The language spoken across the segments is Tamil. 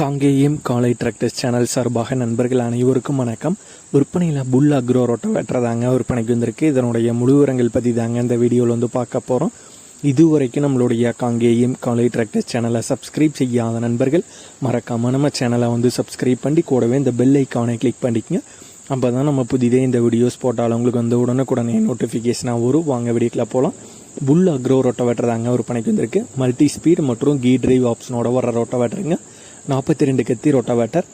காங்கேயம் காலை டிராக்டர்ஸ் சேனல் சார்பாக நண்பர்கள் அனைவருக்கும் வணக்கம். விற்பனையில் புல் அக்ரோ ரொட்டவேட்டர் வெட்டுறதாங்க விற்பனைக்கு வந்திருக்கு. இதனுடைய முழுவரங்கள் பற்றி தாங்க இந்த வீடியோவில் வந்து பார்க்க போகிறோம் இதுவரைக்கும் நம்மளுடைய காங்கேயம் காலை டிராக்டர்ஸ் சேனலை சப்ஸ்கிரைப் செய்யாத நண்பர்கள் மறக்காம நம்ம சேனலை வந்து சப்ஸ்கிரைப் பண்ணி கூடவே இந்த பெல் ஐக்கானை கிளிக் பண்ணிக்கங்க. அப்போ தான் நம்ம புதிதே இந்த வீடியோஸ் போட்டாலும் உங்களுக்கு வந்து உடனுக்குடனே நோட்டிஃபிகேஷனாக வரும். வாங்க வீடியோக்கில் போகலாம் புல் அக்ரோ ரொட்டவேட்டர் வெட்டுறதாங்க விற்பனைக்கு வந்திருக்கு. மல்டி ஸ்பீட் மற்றும் கீ டிரைவ் ஆப்ஷனோட வர ரொட்டவேட்டருங்க நாற்பத்தி ரெண்டு கத்தி ரொட்டவேட்டர்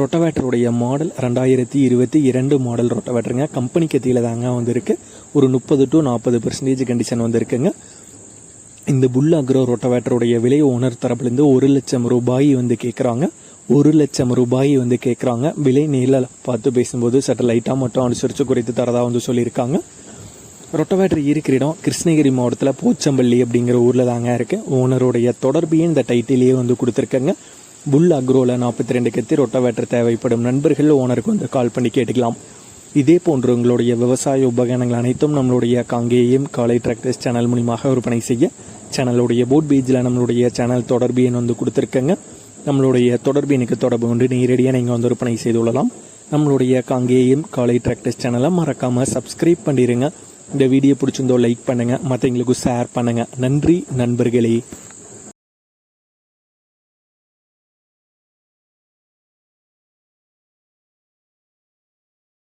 ரொட்டவேட்டருடைய மாடல் ரெண்டாயிரத்தி இருபத்தி இரண்டு மாடல் ரொட்டவேட்டருங்க கம்பெனி கத்தியில் தாங்க வந்திருக்கு. ஒரு முப்பது டு நாற்பது பெர்சன்டேஜ் கண்டிஷன் வந்திருக்குங்க. இந்த புல் அக்ரோ ரொட்டவேட்டருடைய விலை ஓனர் தரப்புலேருந்து ஒரு லட்சம் ரூபாய் வந்து கேட்குறாங்க ஒரு லட்சம் ரூபாய் வந்து கேட்குறாங்க விலை நேரில் பார்த்து பேசும்போது சட்ட லைட்டாக மட்டும் அனுசரித்து குறைத்து தரதாக வந்து சொல்லியிருக்காங்க. ரொட்டவேட்டர் இருக்கிற இடம் கிருஷ்ணகிரி மாவட்டத்தில் போச்சம்பள்ளி அப்படிங்கிற ஊரில் தாங்க இருக்குது ஓனருடைய தொடர்பையும் இந்த டைட்டிலேயே வந்து கொடுத்துருக்கங்க. புல் அக்ரோவில் நாற்பத்தி ரெண்டு கத்தி ரொட்டவேட்டர் தேவைப்படும் நண்பர்கள் ஓனருக்கு வந்து கால் பண்ணி கேட்டுக்கலாம். இதே போன்று உங்களுடைய விவசாய உபகரணங்கள் அனைத்தும் நம்மளுடைய காங்கேயம் காலை டிராக்டர்ஸ் சேனல் மூலியமாக விற்பனை செய்ய சேனலுடைய போட் பேஜில் நம்மளுடைய சேனல் தொடர்பு எண் வந்து கொடுத்துருக்கங்க. நம்மளுடைய தொடர்பு எனக்கு தொடர்பு கொண்டு நேரடியாக நீங்கள் வந்து விற்பனை செய்து கொள்ளலாம். நம்மளுடைய காங்கேயம் காலை டிராக்டர்ஸ் சேனலை மறக்காமல் சப்ஸ்கிரைப் பண்ணிடுங்க இந்த வீடியோ பிடிச்சிருந்தோ லைக் பண்ணுங்கள் மற்றவங்களுக்கும் ஷேர் பண்ணுங்கள் நன்றி நண்பர்களே.